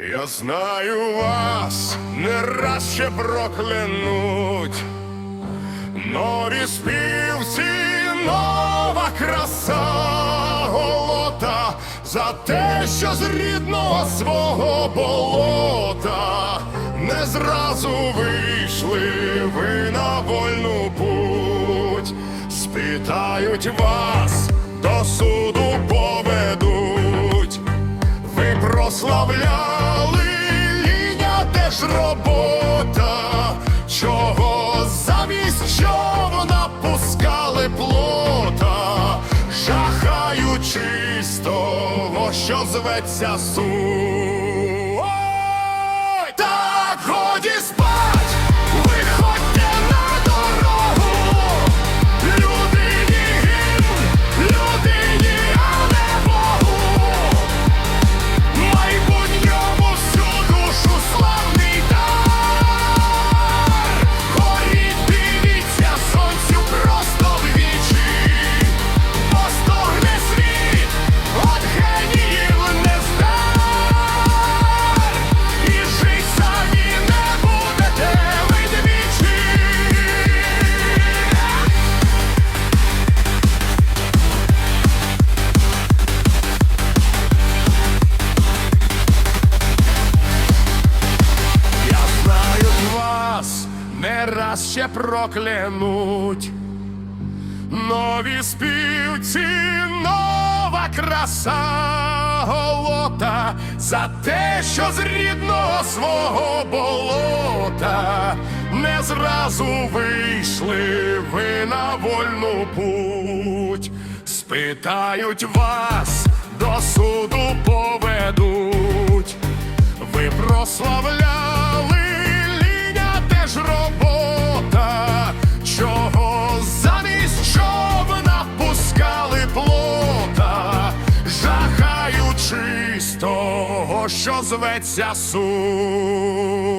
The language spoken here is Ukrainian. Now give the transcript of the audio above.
Я знаю вас не раз ще проклянуть. Нові співці, нова краса голота за те, що з рідного свого болота не зразу вийшли ви на вольну путь, спитають вас, до суду поведуть. Ви прославляли теж робота, чого замість чого напускали плота, жахаючись того, що зветься суд. Раз ще проклянуть. Нові співці, нова краса голота за те, що з рідного свого болота не зразу вийшли ви на вольну путь. Спитають вас, що зветься суд.